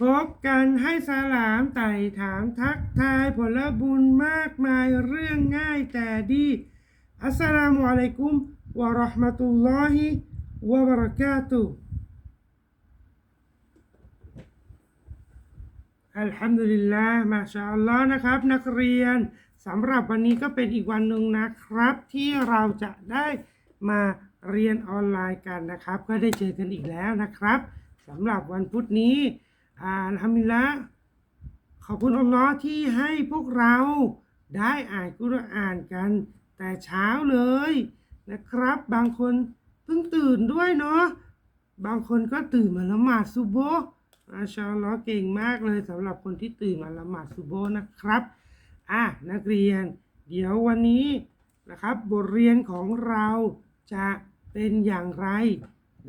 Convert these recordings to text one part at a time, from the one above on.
พบกันให้สลามไต่ถามทักทายผลบุญมากมายเรื่องง่ายแต่ดี อัสสลามุอะลัยกุมวะราะห์มะตุลลอฮิวะบะเราะกาตุฮ์อัลฮัมดุลิลลาห์มาชาอัลลอฮ์นะครับ นักเรียนสำหรับวันนี้ก็เป็นอีกวันหนึ่งนะครับ ที่เราจะได้มาเรียนออนไลน์กันนะครับ ก็ได้เจอกันอีกแล้วนะครับสำหรับวันพุธนี้ อ่าอัลฮัมดิละขอบคุณอัลลอฮ์ที่ให้พวกเราได้อ่านกุรอานกัน แต่เช้าเลยนะครับ บางคนเพิ่งตื่นด้วยเนาะบางคนก็ตื่นมาละหมาดซุโบฮ์มาชาอัลลอฮ์เก่งมากเลยสำหรับคนที่ตื่นมาละหมาดซุโบนะครับอะนักเรียน เดี๋ยววันนี้นะครับ บทเรียนของเราจะเป็นอย่างไร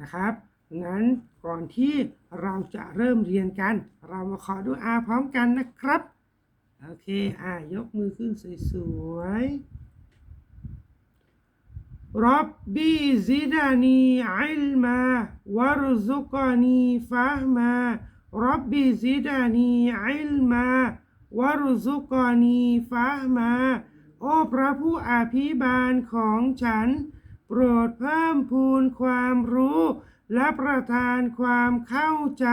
นะครับงั้น ก่อนที่เราจะเริ่มเรียนกัน เรามาขอดูอาพร้อมกันนะครับ โอเคอะยกมือขึ้นสวยๆรับบีซิดานีอิลมาวารซุกานีฟะห์มารับบีซิดานีอิลมาวารซุกานีฟะห์มาโอ้พระผู้อภิบาลของฉัน โปรดเพิ่มพูนความรู้ และประทานความเข้าใจ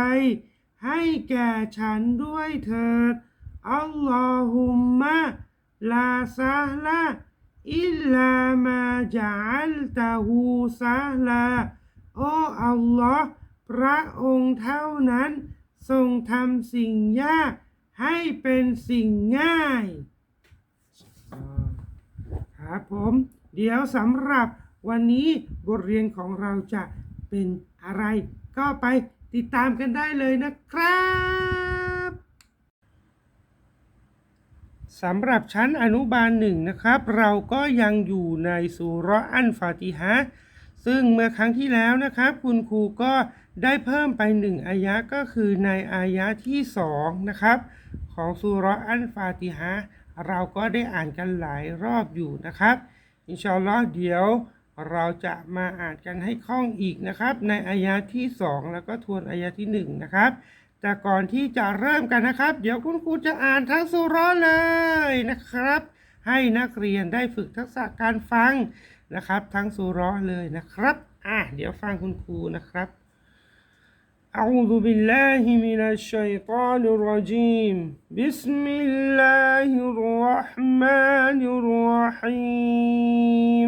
ให้แก่ฉันด้วยเถิด อัลลอฮุมมะลาซาลาอิลลามาจัลตะฮูซาลาโอ้อัลลอฮ์พระองค์เท่านั้น ทรงทำสิ่งยาก ให้เป็นสิ่งง่ายครับผม เดี๋ยวสำหรับวันนี้บทเรียนของเราจะ เป็นอะไร ก็ไปติดตามกันได้เลยนะครับสำหรับชั้นอนุบาลหนึ่งนะครับ เราก็ยังอยู่ในสุรอันฟาติฮะซึ่งเมื่อครั้งที่แล้วนะครับ คุณครูก็ได้เพิ่มไปหนึ่งอายะก็คือในอายะที่สองนะครับ ของสุรอันฟาติฮะเราก็ได้อ่านกันหลายรอบอยู่นะครับ อินชาอัลลอฮ์เดี๋ยว เราจะมาอ่านกันให้คล่องอีกนะครับ ในอายะที่สองแล้วก็ทวนอายะที่หนึ่งนะครับ แต่ก่อนที่จะเริ่มกันนะครับ เดี๋ยวคุณครูจะอ่านทั้งสุเราะห์เลยนะครับ ให้นักเรียนได้ฝึกทักษะการฟังนะครับ ทั้งสุเราะห์เลยนะครับอ่ะเดี๋ยวฟังคุณครูนะครับ أعوذ بالله من الشيطان الرجيم بسم الله الرحمن الرحيم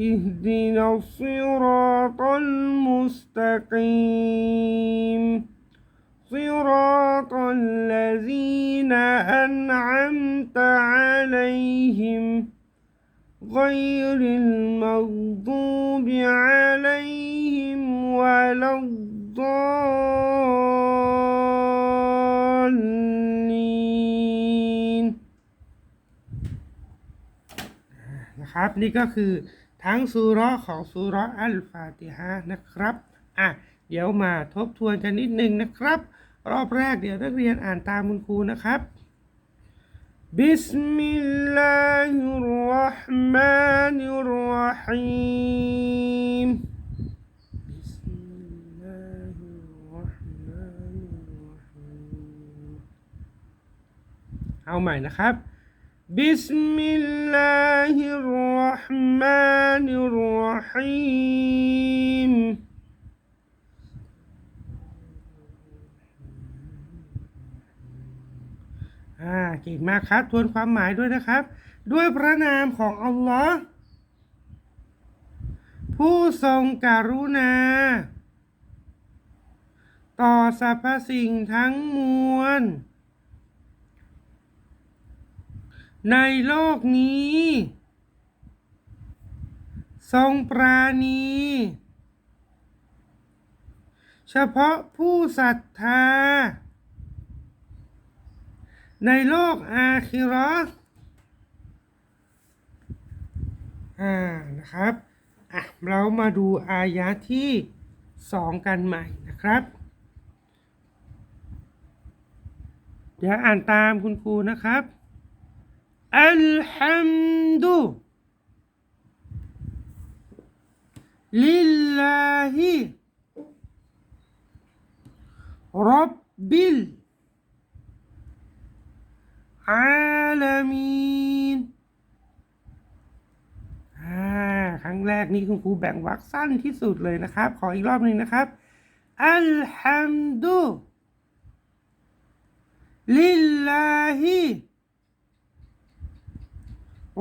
اهدنا الصراط المستقيم صراط الذين أنعمت عليهم غير المغضوب عليهم ولا الضالين นะครับนี่ก็คือ ทั้งซูร้อของซูร้ออัลฟาติฮะนะครับอะเดี๋ยวมาทบทวนกันนิดนึงนะครับ รอบแรกเดี๋ยวนักเรียนอ่านตามคุณครูนะครับบิสมิลลาฮิรราะห์มานิรรฮิสมิลลาฮิรราะห์มานิรราะฮีมเอาใหม่นะครับ بسم الله الرحمن الرحيم อ่าเก่งมากครับ ทวนความหมายด้วยนะครับ ด้วยพระนามของอัลลอฮ์ผู้ทรงกรุณา ต่อสรรพสิ่งทั้งมวล ในโลกนี้ ทรงปราณี เฉพาะผู้ศรัทธา ในโลกอาคิราะห์อ่านะครับอะเรามาดูอายะที่สองกันใหม่นะครับ เดี๋ยวอ่านตามคุณครูนะครับ อัลฮัมดุลิลลาฮิรับบิลอาลามีนอ่าครั้งแรกนี้คุณครูแบ่งวรรคสั้นที่สุดเลยนะครับ ขออีกรอบหนึ่งนะครับ อัลฮัมดุลิลลาฮิ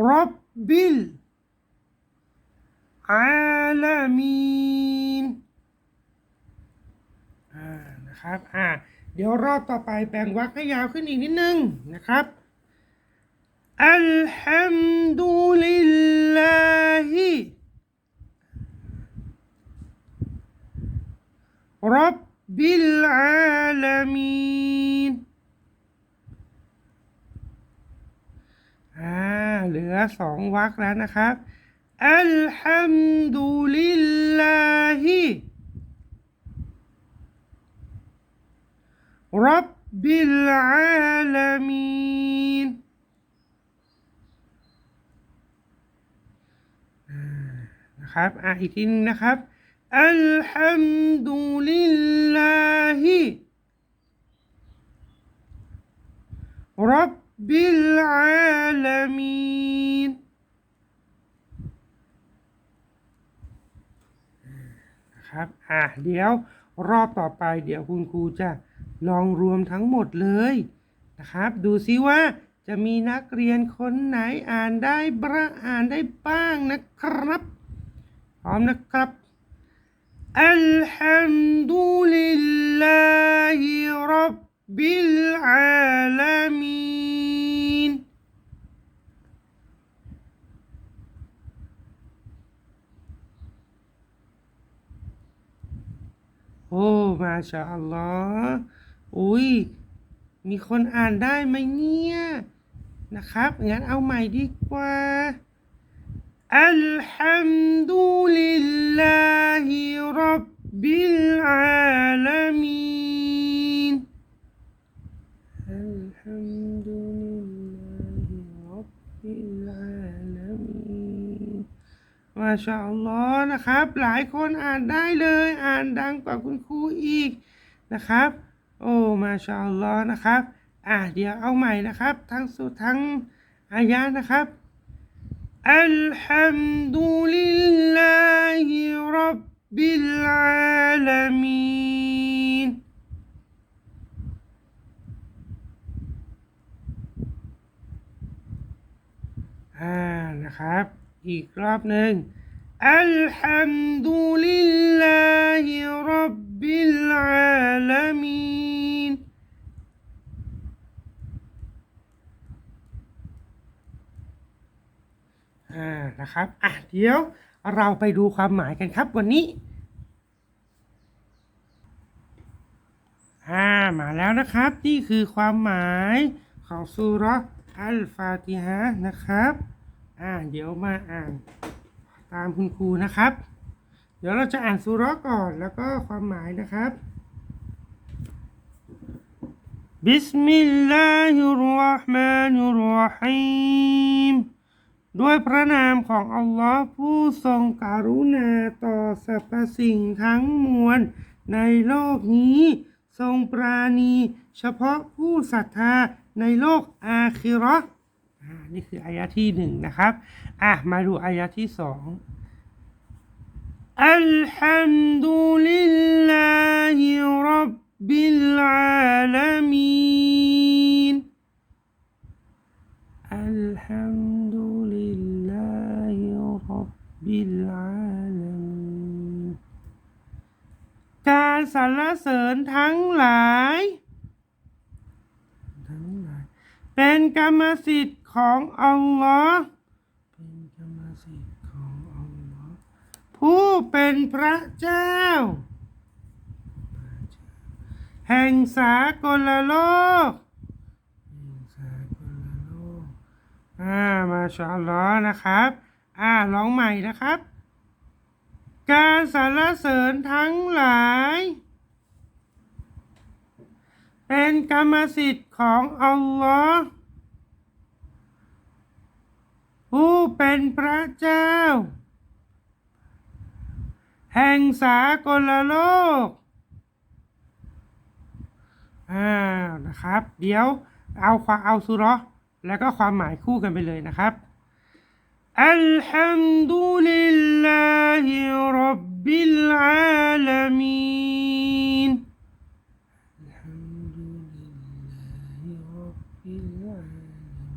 รับบิลอาลามีนนะครับ อ่า เดี๋ยวรอบต่อไปแบ่งวรรคให้ยาวขึ้นอีกนิดนึงนะครับ อัลฮัมดุลิลลาฮิรับบิลอาลามีน่าเหลือสองวักแล้วนะครับ อัลฮัมดุลิลลาฮิรับบิลอาลามีนนะครับ อะอีกทีนึงนะครับ อัลฮัมดุลิลลาฮิรับ นะครับอะเดี๋ยวรอบต่อไปเดี๋ยวคุณครูจะลองรวมทั้งหมดเลยนะครับ ดูซิว่าจะมีนักเรียนคนไหนอ่านได้บระอ่านได้บ้างนะครับพร้อมนะครับอัลฮัมดุลิลลาฮิรับบิลอามีน โอ้ มาชาอัลลอฮ์อุ้ยมีคนอ่านได้ไหมเนี่ยนะครับ งั้นเอาใหม่ดีกว่า อัลฮัมดุลิลลาฮิรับบิลอาลามี มาชาอัลลอฮ์นะครับ หลายคนอ่านได้เลย อ่านดังกว่าคุณครูอีกนะครับ โอ้มาชาอัลลอฮ์นะครับ อะเดี๋ยวเอาใหม่นะครับ ทั้งสุดทั้งอายะนะครับอัลฮัมดุลิลลาฮิรับบิลอาลามีนอ่านะครับ อีกรอบหนึ่งอัลฮัมดุลิลลาฮิรับบิลอาลามีนอ่านะครับอะเดี๋ยวเราไปดูความหมายกันครับวันนี้อ่ามาแล้วนะครับ นี่คือความหมายของซูเราะห์อัลฟาติฮะนะครับ อ่าเดี๋ยวมาอ่านตามคุณครูนะครับ เดี๋ยวเราจะอ่านซูราะก่อนแล้วก็ความหมายนะครับบิสมิลลาฮิรเราะห์มานิรเราะฮีมด้วยพระนามของอัลลอฮ์ผู้ทรงการุณาต่อสรรพสิ่งทั้งมวลในโลกนี้ ทรงปราณี เฉพาะผู้ศรัทธาในโลกอาคิเราะห์อ่า นี่คืออายะที่หนึ่งนะครับ อะ มาดูอายะที่สองอัลฮัมดุลิลลาฮิรับบิลอาลามีนอัลฮัมดุลิลลาฮิรับบิลอาลามีนการสรรเสริญทั้งหลายทั้ง เป็นกรรมสิทธิ์ของอัลลอฮ์เป็นกรรมสิทธิ์ของอัลลอฮ์ผู้เป็นพระเจ้า แห่งสากลโลกอ่ามาชาอัลลอฮ์นะครับอ่าร้องใหม่นะครับ การสรรเสริญทั้งหลาย เป็นกรรมสิทธิ์ของอัลลอฮ์ผู้เป็นพระเจ้า แห่งสากลโลกอ่านะครับ เดี๋ยวเอาความเอาสุราะห์แล้วก็ความหมายคู่กันไปเลยนะครับอัลฮัมดุลิลลาฮิรับบิลอาลามีนอัลฮัมดุลิลลาฮิรับบิล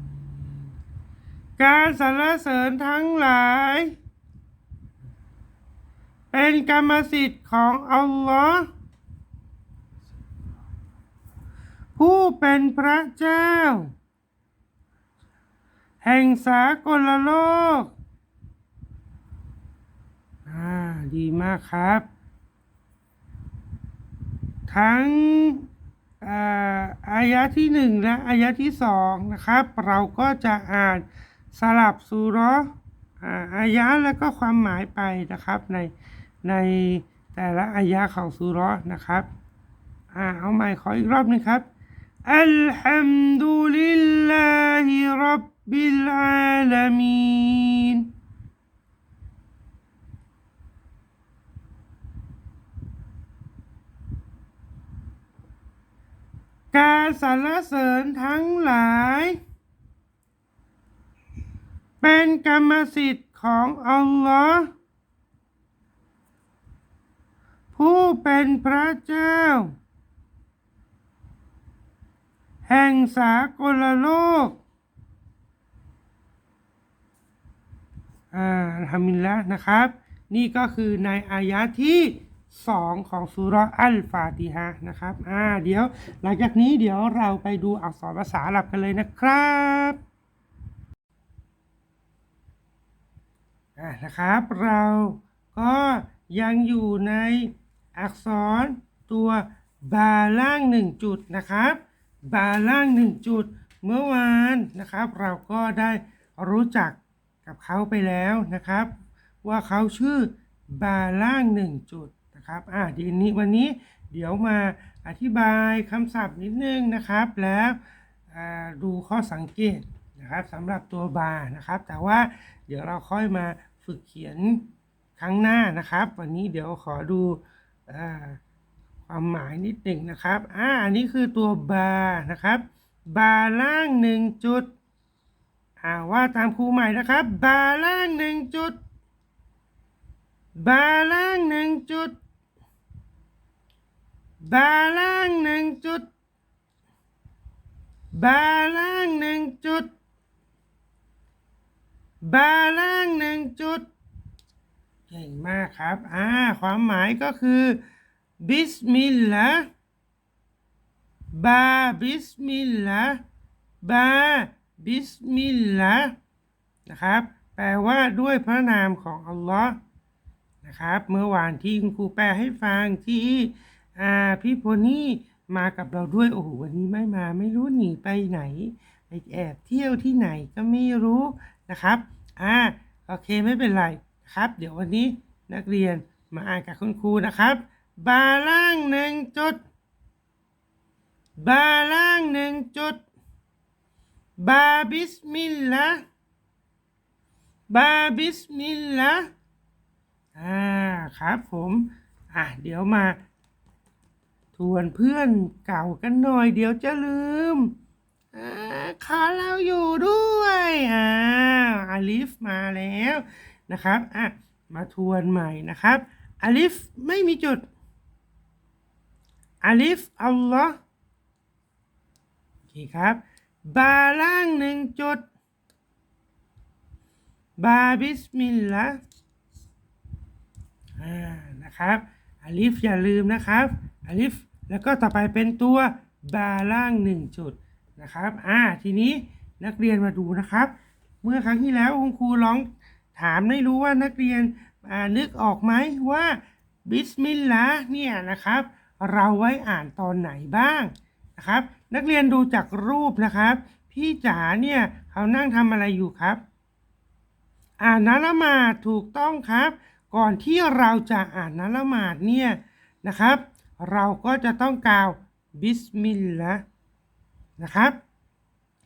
อาลามีน การสรรเสริญทั้งหลาย เป็นกรรมสิทธิ์ของอัลลอฮ์ผู้เป็นพระเจ้า แห่งสากลโลก อ่า ดีมากครับ ทั้งอ่าอายะที่หนึ่งและอายะที่สองนะครับ เราก็จะอ่าน สลับสุรออายะแล้วก็ความหมายไปนะครับในในแต่ละอายะของสุราะห์นะครับอ่าเอาใหม่ขออีกรอบนึงครับอัลฮัมดุลิลลาฮิรับบิลอาลามีนการสรรเสริญทั้งหลาย เป็นกรรมสิทธิ์ของอัลลอฮ์ผู้เป็นพระเจ้า แห่งสากลโลกอ่าทำมิลละนะครับ นี่ก็คือในอายะที่สองของสุรอัลฟาติฮะนะครับ อ่า เดี๋ยว หลังจากนี้เดี๋ยวเราไปดูอักษรภาษาอาหรับกันเลยนะครับ อ่า นะครับ เราก็ยังอยู่ในอักษรตัวบาล่างหนึ่งจุดนะครับ บาล่างหนึ่งจุดเมื่อวานนะครับ เราก็ได้รู้จักกับเขาไปแล้วนะครับ ว่าเขาชื่อบาล่างหนึ่งจุดนะครับอ่าดีนี้วันนี้เดี๋ยวมาอธิบายคำศัพท์นิดนึงนะครับ แล้วดูข้อสังเกตนะครับสำหรับตัวบานะครับ แต่ว่าเดี๋ยวเราค่อยมา ฝึกเขียนครั้งหน้านะครับ วันนี้เดี๋ยวขอดูอความหมายนิดหนึ่งนะครับอ่าอันนี้คือตัวบาร์นะครับ บาร์ล่างหนึ่งจุดอ่าว่าตามครูใหม่นะครับ บาร์ล่างหนึ่งจุด บาร์ล่างหนึ่งจุด บาร์ล่างหนึ่งจุด บาร์ล่างหนึ่งจุด บาร์ล่างหนึ่งจุด เก่งมากครับ อ่า ความหมายก็คือ บิสมิลลาห์บาบิสมิลลาห์บาบิสมิลลาห์นะครับ แปลว่าด้วยพระนามของอัลลอฮ์นะครับ เมื่อวานที่คุณครูแปลให้ฟังที่อ่าพี่โพนี่มากับเราด้วย โอ้โห วันนี้ไม่มา ไม่รู้หนีไปไหน ไปแอบเที่ยวที่ไหนก็ไม่รู้ นะครับอ่าโอเคไม่เป็นไรนะครับ เดี๋ยววันนี้นักเรียนมาอ่านกับคุณครูนะครับ บาล่างหนึ่งจุด บาล่างหนึ่งจุด บาบิสมิลลาบาบิสมิลลาอ่าครับผมอะเดี๋ยวมา ทวนเพื่อนเก่ากันหน่อย เดี๋ยวจะลืม ขอเราอยู่ด้วยอ่าอาลิฟมาแล้วนะครับอะมาทวนใหม่นะครับอาลิฟไม่มีจุดอาลิฟอัลลอฮ์โอเคครับ บาล่างหนึ่งจุด บาบิสมิลลาอ่านะครับอาลิฟอย่าลืมนะครับอาลิฟแล้วก็ต่อไปเป็นตัวบาล่างหนึ่งจุด นะครับอ่าทีนี้นักเรียนมาดูนะครับ เมื่อครั้งที่แล้วคุณครูร้องถามไม่รู้ว่านักเรียนนึกออกไหมว่าบิสมิลลาห์เนี่ยนะครับ เราไว้อ่านตอนไหนบ้างนะครับ นักเรียนดูจากรูปนะครับ พี่จ๋าเนี่ยเขานั่งทำอะไรอยู่ครับ อ่านนัละมาดถูกต้องครับ ก่อนที่เราจะอ่านนัละมาดเนี่ยนะครับ เราก็จะต้องกล่าวบิสมิลลาห์ นะครับ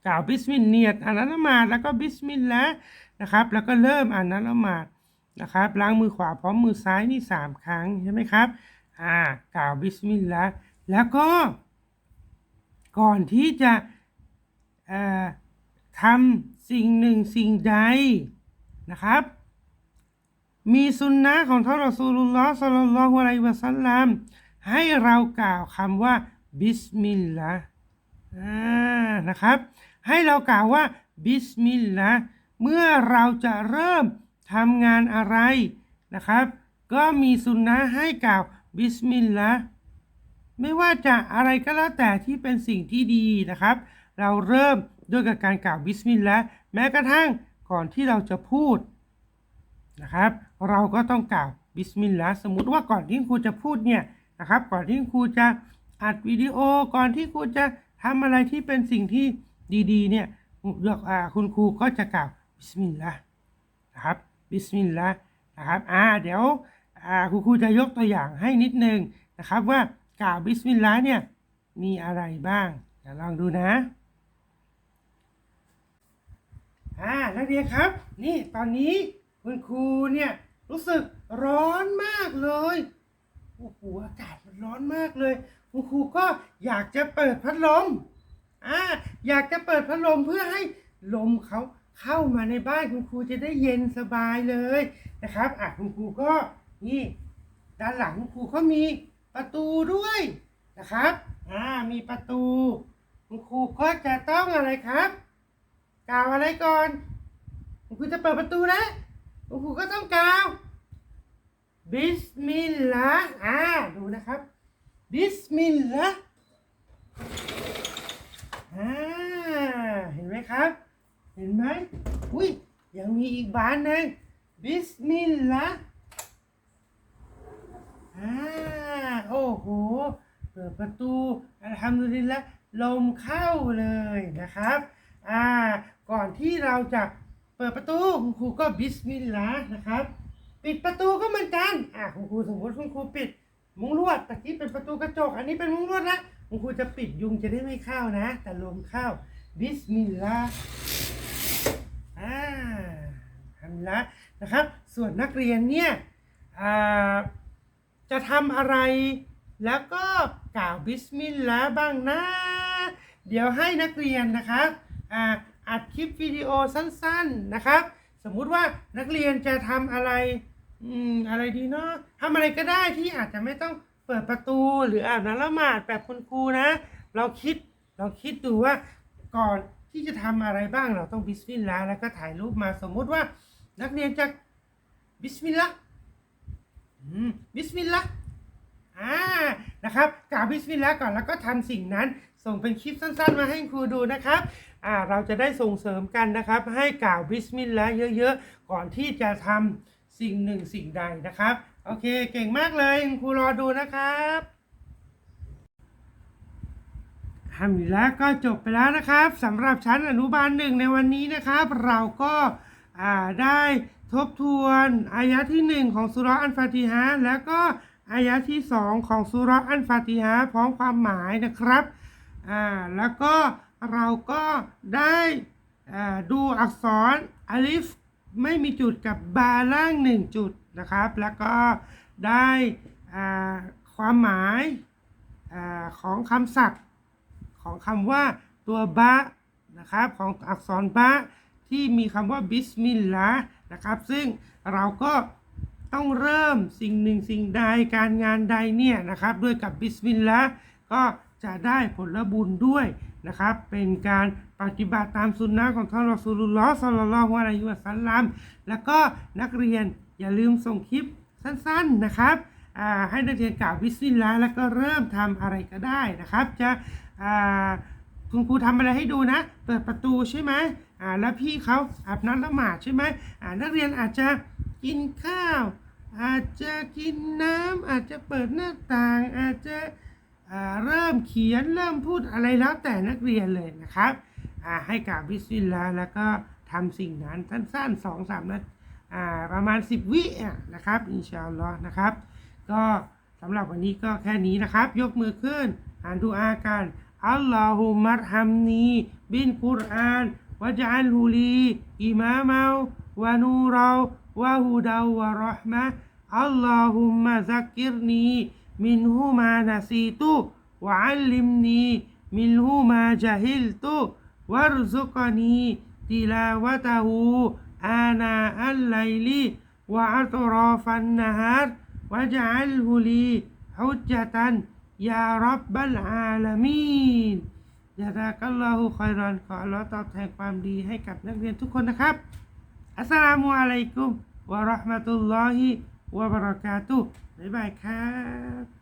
กล่าวบิสมิลเนียดอ่านนั้นละหมาดแล้วก็บิสมิลลาห์นะครับ แล้วก็เริ่มอ่านนั้นละหมาดนะครับ ล้างมือขวาพร้อมมือซ้ายนี่สามครั้งใช่ไหมครับอ่ากล่าวบิสมิลลาห์แล้วก็ ก่อนที่จะทำสิ่งหนึ่งสิ่งใดนะครับ มีสุนนะของท่านรอซูลุลลอฮ์สัลลัลลอฮุอะลัยวะสัลลัมให้เรากล่าวคำว่าบิสมิลลาห์ นะครับ ให้เรากล่าวว่าบิสมิลลาห์เมื่อเราจะเริ่มทำงานอะไรนะครับ ก็มีสุนนะให้กล่าวบิสมิลลาห์ไม่ว่าจะอะไรก็แล้วแต่ที่เป็นสิ่งที่ดีนะครับ เราเริ่มด้วยกับการกล่าวบิสมิลลาห์แม้กระทั่งก่อนที่เราจะพูดนะครับ เราก็ต้องกล่าวบิสมิลลาห์สมมุติว่าก่อนที่ครูจะพูดเนี่ยนะครับ ก่อนที่ครูจะอัดวิดีโอก่อนที่ครูจะ ทำอะไรที่เป็นสิ่งที่ดี ๆ เนี่ยยกอ่าคุณครูก็จะกล่าวบิสมิลลาห์นะครับบิสมิลลาห์นะครับอ่าเดี๋ยวคุณครูจะยกตัวอย่างให้นิดนึงนะครับว่ากล่าวบิสมิลลาห์เนี่ยมีอะไรบ้างเดี๋ยวลองดูนะอ่านักเรียนครับ นี่ตอนนี้คุณครูเนี่ยรู้สึกร้อนมากเลยโอ้โหอากาศมันร้อนมากเลย คุณครูก็อยากจะเปิดพัดลมอ่าอยากจะเปิดพัดลมเพื่อให้ลมเขาเข้ามาในบ้านคุณครูจะได้เย็นสบายเลยนะครับอะคุณครูก็นี่ด้านหลังคุณครูก็มีประตูด้วยนะครับอ่ามีประตู คุณครูก็จะต้องอะไรครับกล่าวอะไรก่อนคุณครูจะเปิดประตูนะคุณครูก็ต้องกล่าวบิสมิลลาห์อ่าดูนะครับ บิสมิลลาห์อ่าเห็นไหมครับ เห็นไหมอุ้ยยังมีอีกบานหนึ่งบิสมิลลาห์อ่าโอ้โหเปิดประตูอัลฮัมดุลิลละลมเข้าเลยนะครับอ่าก่อนที่เราจะเปิดประตูคุณครูก็บิสมิลลาห์นะครับ ปิดประตูก็เหมือนกันอ่าคุณครูสมมติคุณครูปิด มุ้งลวดตะกี้เป็นประตูกระจก อันนี้เป็นมุ้งลวดนะคุณครูจะปิดยุงจะได้ไม่เข้านะ แต่ลมเข้า บิสมิลลาห์อ่าทำละนะครับ ส่วนนักเรียนเนี่ยจะทำอะไร แล้วก็กล่าวบิสมิลลาห์บ้างนะ เดี๋ยวให้นักเรียนนะครับอ่าอัดคลิปวิดีโอสั้นๆนะครับ สมมุติว่านักเรียนจะทำอะไร อืม อะไรดีเนาะทำอะไรก็ได้ที่อาจจะไม่ต้องเปิดประตูหรืออาบน้ำละหมาดแบบคุณครูนะ เราคิดเราคิดดูว่าก่อนที่จะทำอะไรบ้างเราต้องบิสมิลลาห์แล้วก็ถ่ายรูปมาสมมุติว่า นักเรียนจะบิสมิลลาห์อืมบิสมิลลาห์อ่านะครับกล่าวบิสมิลลาห์ก่อนแล้วก็ทำสิ่งนั้น ส่งเป็นคลิปสั้นๆ มาให้ครูดูนะครับอ่าเราจะได้ส่งเสริมกันนะครับ ให้กล่าวบิสมิลลาห์เยอะๆ ก่อนที่จะทำ สิ่งหนึ่งสิ่งใดนะครับ โอเคเก่งมากเลยครูรอดูนะครับทำอยู่แล้วก็จบไปแล้วนะครับสำหรับชั้นอนุบาลหนึ่งในวันนี้นะครับ เราก็าได้ทบทวนอายะที่หนึ่งของสุรอันฟาติฮะแล้วก็อายะที่สองของสุรอันฟาติฮะพร้อมความหมายนะครับอ่าแล้วก็เราก็ได้ดูอักษรอาลิฟ ไม่มีจุดกับบาล่างหนึ่งจุดนะครับ แล้วก็ได้ความหมายอของคำศัพท์ของคำว่าตัวบะนะครับของอักษรบะที่มีคำว่าบิสมิลลาห์นะครับ ซึ่งเราก็ต้องเริ่มสิ่งหนึ่งสิ่งใดการงานใดเนี่ยนะครับ ด้วยกับบิสมิลลาห์ก็ จะได้ผลบุญด้วยนะครับ เป็นการปฏิบัติตามสุนนะของท่านรอซูลุลลอฮ์สลลลอฮุอะลัยฮิวะสัลลัมแล้วก็นักเรียนอย่าลืมส่งคลิปสั้นๆนะครับให้นักเรียนกล่าวบิสมิลลาห์แล้วก็เริ่มทำอะไรก็ได้นะครับ จะคุณครูทำอะไรให้ดูนะ เปิดประตูใช่ไหมแล้วพี่เขาอาบน้ำละหมาดใช่ไหมนักเรียนอาจจะกินข้าว อาจจะกินน้ำอาจจะเปิดหน้าต่างอาจจะ เริ่มเขียนเริ่มพูดอะไรแล้วแต่นักเรียนเลยนะครับให้กล่าวบิสมิลลาห์แล้วก็ทำสิ่งนั้นสั้นๆสองสามนาอ่าประมาณ 10 วิะนะครับอินชาอัลลอฮ์นะครับ ก็สำหรับวันนี้ก็แค่นี้นะครับ ยกมือขึ้น อ่านดูอากันอัลลอฮุมัรฮัมนีบินกุรอานวะจัลฮุลีอิมามาวะนูราวะฮุดาวะราะห์มะอัลลอฮุมะซักกิรนี มินหูมานาซีตุวะอัลิมนีมินหูมาจาฮิลตุวารุซุกานีติลาวะตาหูอาณาอัลไลลีวะอัตรอฟันนะฮาร์วะจัลฮุลีฮุจจตันยารับบัลอาลามีนจะดากลลอฮุคอยรอนขอรอตอบแทนความดีให้กับนักเรียนทุกคนนะครับ อัสสลามุอะลัยกุมวะราะห์มะตุลลอฮิวะบะเราะกาตุฮ์ บ๊ายบายครับ